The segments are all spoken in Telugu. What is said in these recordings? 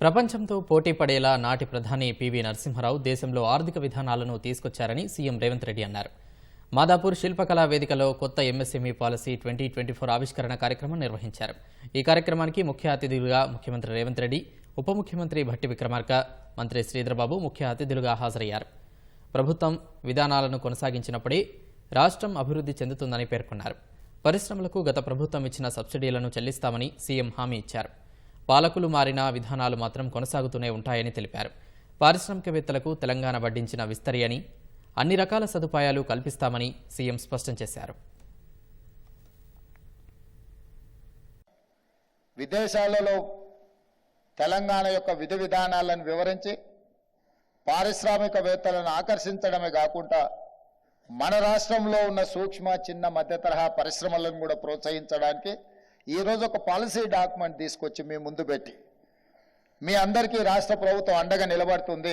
ప్రపంచంతో పోటీ పడేలా నాటి ప్రధాని పివి నరసింహారావు దేశంలో ఆర్థిక విధానాలను తీసుకొచ్చారని సీఎం రేవంత్ రెడ్డి అన్నారు. మాదాపూర్ శిల్పకళా వేదికలో కొత్త MSME policy twenty twenty four ఆవిష్కరణ కార్యక్రమం నిర్వహించారు. ఈ కార్యక్రమానికి ముఖ్య అతిథులుగా ముఖ్యమంత్రి రేవంత్ రెడ్డి ఉప ముఖ్యమంత్రి భట్టి విక్రమార్క మంత్రి శ్రీధర్బాబు ముఖ్య అతిథులుగా హాజరయ్యారు. ప్రభుత్వం విధానాలను కొనసాగించినప్పుడే రాష్ట్రం అభివృద్ధి చెందుతుందని పేర్కొన్నారు. పరిశ్రమలకు గత ప్రభుత్వం ఇచ్చిన సబ్సిడీలను చెల్లిస్తామని సీఎం హామీ ఇచ్చారు. పాలకులు మారిన విధానాలు మాత్రం కొనసాగుతూనే ఉంటాయని తెలిపారు. పారిశ్రామికవేత్తలకు తెలంగాణ వడ్డించిన విస్తరి అని అన్ని రకాల సదుపాయాలు కల్పిస్తామని సీఎం స్పష్టం చేశారు. విదేశాలలో తెలంగాణ యొక్క విధి విధానాలను వివరించి పారిశ్రామికవేత్తలను ఆకర్షించడమే కాకుండా మన రాష్ట్రంలో ఉన్న సూక్ష్మ చిన్న మధ్య తరహా పరిశ్రమలను కూడా ప్రోత్సహించడానికి ఈరోజు ఒక పాలసీ డాక్యుమెంట్ తీసుకొచ్చి మీ ముందు పెట్టి. మీ అందరికీ రాష్ట్ర ప్రభుత్వం అండగా నిలబడుతుంది.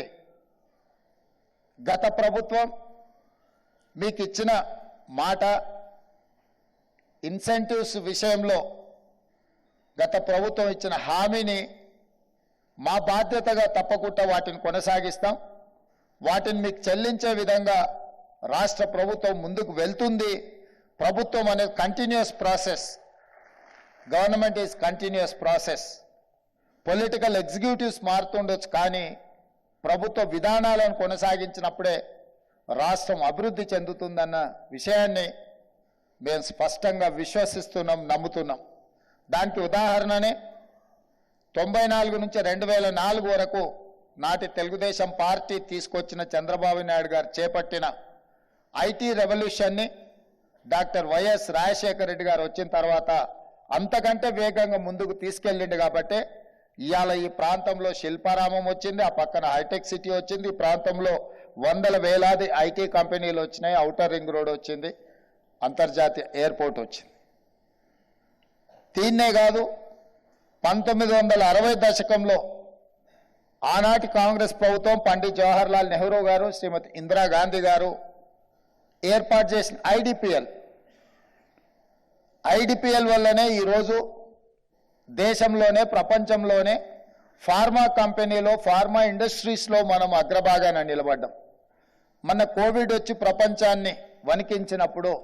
గత ప్రభుత్వం మీకు ఇచ్చిన మాట ఇన్సెంటివ్స్ విషయంలో గత ప్రభుత్వం ఇచ్చిన హామీని మా బాధ్యతగా తప్పకుండా వాటిని కొనసాగిస్తాం. వాటిని మీకు చెల్లించే విధంగా రాష్ట్ర ప్రభుత్వం ముందుకు వెళ్తుంది. ప్రభుత్వం అనేది continuous process government is continuous process. Political executives మారుతుండొచ్చు కానీ ప్రభుత్వ విధానాలను కొనసాగించినప్పుడే రాష్ట్రం అభివృద్ధి చెందుతుందన్న విషయాన్ని మేము స్పష్టంగా విశ్వసిస్తున్నాం నమ్ముతున్నాం. దానికి ఉదాహరణనే తొంభై నాలుగు నుంచి రెండు వేల నాలుగు వరకు నాటి తెలుగుదేశం పార్టీ తీసుకొచ్చిన చంద్రబాబు నాయుడు గారు చేపట్టిన ఐటీ రెవల్యూషన్ని డాక్టర్ వైఎస్ రాజశేఖర రెడ్డి గారు వచ్చిన తర్వాత అంతకంటే వేగంగా ముందుకు తీసుకెళ్ళిండు కాబట్టి ఇవాళ ఈ ప్రాంతంలో శిల్పారామం వచ్చింది ఆ పక్కన హైటెక్ సిటీ వచ్చింది ఈ ప్రాంతంలో వందల వేలాది ఐటీ కంపెనీలు వచ్చినాయి ఔటర్ రింగ్ రోడ్ వచ్చింది అంతర్జాతీయ ఎయిర్పోర్ట్ వచ్చింది. దీన్నే కాదు పంతొమ్మిది వందల అరవై దశకంలో ఆనాటి కాంగ్రెస్ ప్రభుత్వం పండిత్ జవహర్లాల్ నెహ్రూ గారు శ్రీమతి ఇందిరాగాంధీ గారు ఏర్పాటు చేసిన ఐడిపిఎల్ ఐడిపిఎల్ వల్లనే ఈరోజు దేశంలోనే ప్రపంచంలోనే ఫార్మా కంపెనీలో ఫార్మా ఇండస్ట్రీస్లో మనం అగ్రభాగాన నిలబడ్డాం. మన కోవిడ్ వచ్చి ప్రపంచాన్ని వణికించినప్పుడు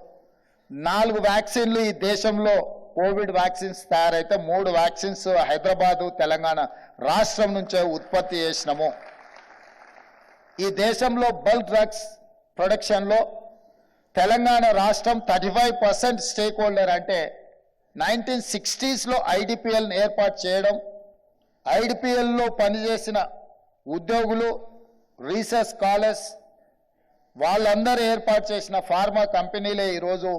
నాలుగు వ్యాక్సిన్లు ఈ దేశంలో కోవిడ్ వ్యాక్సిన్స్ తయారైతే మూడు వ్యాక్సిన్స్ హైదరాబాదు తెలంగాణ రాష్ట్రం నుంచే ఉత్పత్తి చేసినాము. ఈ దేశంలో బల్క్ డ్రగ్స్ ప్రొడక్షన్లో తెలంగాణ రాష్ట్రం thirty five percent stake holder అంటే నైన్టీన్ సిక్స్టీస్లో ఐడిపిఎల్ని ఏర్పాటు చేయడం ఐడిపిఎల్లో పనిచేసిన ఉద్యోగులు రీసెర్చ్ స్కాలర్స్ వాళ్ళందరూ ఏర్పాటు చేసిన ఫార్మా కంపెనీలే ఈరోజు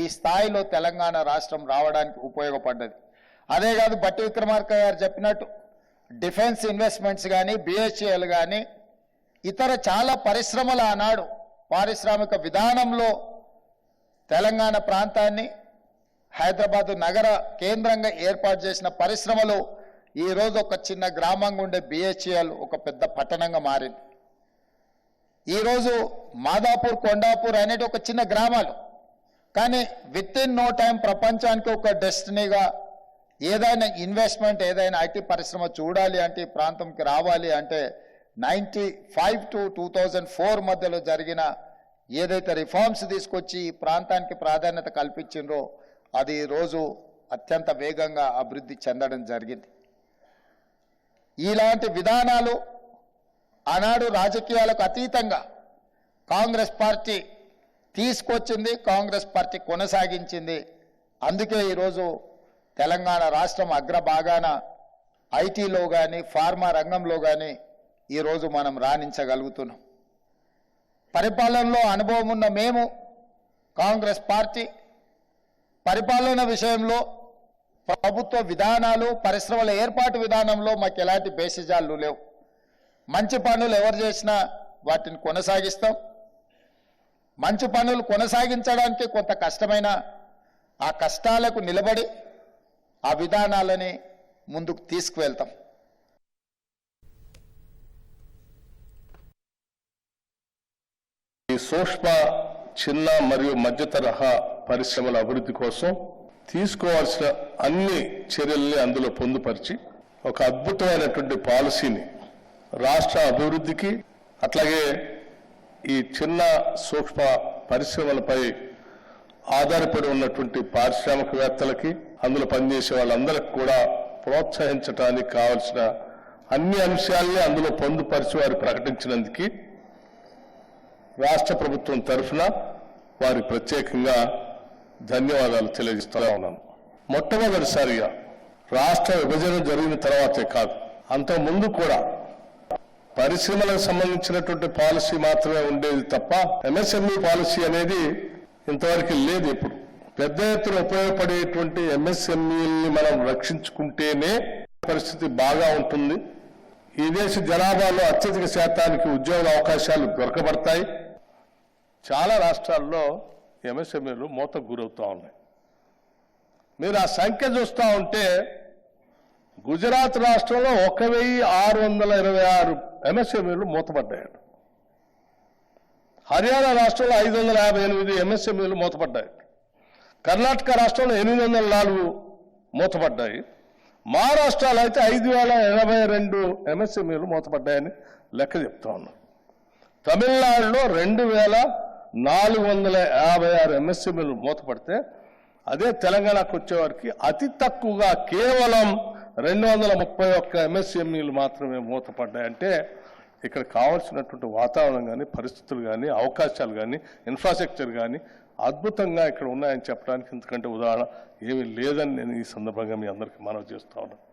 ఈ స్థాయిలో తెలంగాణ రాష్ట్రం రావడానికి ఉపయోగపడ్డది. అదే కాదు బట్టి విక్రమార్క గారు చెప్పినట్టు డిఫెన్స్ ఇన్వెస్ట్మెంట్స్ కానీ బిహెచ్ఎల్ కానీ ఇతర చాలా పరిశ్రమలు ఆనాడు పారిశ్రామిక విధానంలో తెలంగాణ ప్రాంతాన్ని హైదరాబాద్ నగర కేంద్రంగా ఏర్పాటు చేసిన పరిశ్రమలు ఈరోజు ఒక చిన్న గ్రామంగా ఉండే బిహెచ్ఎల్ ఒక పెద్ద పట్టణంగా మారింది. ఈరోజు మాదాపూర్ కొండాపూర్ అనేది ఒక చిన్న గ్రామాలు. కానీ విత్ ఇన్ నో టైం ప్రపంచానికి ఒక డెస్టినీగా ఏదైనా ఇన్వెస్ట్మెంట్ ఏదైనా ఐటీ పరిశ్రమ చూడాలి అంటే ఈ ప్రాంతంకి రావాలి అంటే ninety five to two thousand four మధ్యలో జరిగిన ఏదైతే రిఫార్మ్స్ తీసుకొచ్చి ఈ ప్రాంతానికి ప్రాధాన్యత కల్పించిండ్రో అది ఈరోజు అత్యంత వేగంగా అభివృద్ధి చెందడం జరిగింది. ఇలాంటి విధానాలు ఆనాడు రాజకీయాలకు అతీతంగా కాంగ్రెస్ పార్టీ తీసుకొచ్చింది కాంగ్రెస్ పార్టీ కొనసాగించింది. అందుకే ఈరోజు తెలంగాణ రాష్ట్రం అగ్రభాగాన ఐటీలో కానీ ఫార్మా రంగంలో కానీ ఈరోజు మనం రాణించగలుగుతున్నాం. పరిపాలనలో అనుభవం ఉన్న మేము కాంగ్రెస్ పార్టీ పరిపాలన విషయంలో ప్రభుత్వ విధానాలు పరిశ్రమల ఏర్పాటు విధానంలో మాకు ఎలాంటి బేసిజాలు లేవు. మంచి పనులు ఎవరు చేసినా వాటిని కొనసాగిస్తాం. మంచి పనులు కొనసాగించడానికి కొంత కష్టమైన ఆ కష్టాలకు నిలబడి ఆ విధానాలని ముందుకు తీసుకువెళ్తాం. ఈ సూక్ష్మ చిన్న మరియు మధ్య తరహా పరిశ్రమల అభివృద్ధి కోసం తీసుకోవాల్సిన అన్ని చర్యల్ని అందులో పొందుపరిచి ఒక అద్భుతమైనటువంటి పాలసీని రాష్ట్ర అభివృద్ధికి అట్లాగే ఈ చిన్న సూక్ష్మ పరిశ్రమలపై ఆధారపడి ఉన్నటువంటి పారిశ్రామికవేత్తలకి అందులో పనిచేసే వాళ్ళందరికి కూడా ప్రోత్సహించడానికి కావలసిన అన్ని అంశాలని అందులో పొందుపరిచి వారు ప్రకటించినందుకు రాష్ట్ర ప్రభుత్వం తరఫున వారి ప్రత్యేకంగా ధన్యవాదాలు తెలియజేస్తా ఉన్నాను. మొట్టమొదటిసారిగా రాష్ట్ర విభజన జరిగిన తర్వాతే కాదు అంతకుముందు కూడా పరిశ్రమలకు సంబంధించినటువంటి పాలసీ మాత్రమే ఉండేది తప్ప ఎంఎస్ఎంఈ పాలసీ అనేది ఇంతవరకు లేదు ఇప్పుడు పెద్ద ఎత్తున ఉపయోగపడేటువంటి ఎంఎస్ఎంఈని మనం రక్షించుకుంటేనే పరిస్థితి బాగా ఉంటుంది. ఈ దేశ జనాభాలో అత్యధిక శాతానికి ఉద్యోగ అవకాశాలు దొరకబడతాయి. చాలా రాష్ట్రాల్లో ఎంఎస్ఎంఈలు మూతకు గురవుతూ ఉన్నాయి. మీరు ఆ సంఖ్య చూస్తూ ఉంటే గుజరాత్ రాష్ట్రంలో ఒక వెయ్యి ఆరు వందల ఇరవై ఆరు ఎంఎస్ఎంఈలు మూతపడ్డాయి హర్యానా రాష్ట్రంలో ఐదు వందల యాభై ఎనిమిది ఎంఎస్ఎంఈలు మూతపడ్డాయి. కర్ణాటక రాష్ట్రంలో ఎనిమిది వందల నాలుగు మూతపడ్డాయి. మహారాష్ట్రలో అయితే ఐదు వేల ఎనభై రెండు ఎంఎస్ఎంఈలు మూతపడ్డాయని లెక్క చెప్తా ఉన్నాం. తమిళనాడులో రెండు వేల నాలుగు వందల యాభై ఆరు ఎంఎస్ఎంఈలు మూతపడితే అదే తెలంగాణకు వచ్చేవారికి అతి తక్కువగా కేవలం రెండు వందల ముప్పై ఒక్క ఎంఎస్ఎంఈలు మాత్రమే మూతపడ్డాయంటే ఇక్కడ కావాల్సినటువంటి వాతావరణం కానీ పరిస్థితులు కానీ అవకాశాలు కానీ ఇన్ఫ్రాస్ట్రక్చర్ కానీ అద్భుతంగా ఇక్కడ ఉన్నాయని చెప్పడానికి ఎందుకంటే ఉదాహరణ ఏమీ లేదని నేను ఈ సందర్భంగా మీ అందరికీ మనవి చేస్తా ఉన్నాను.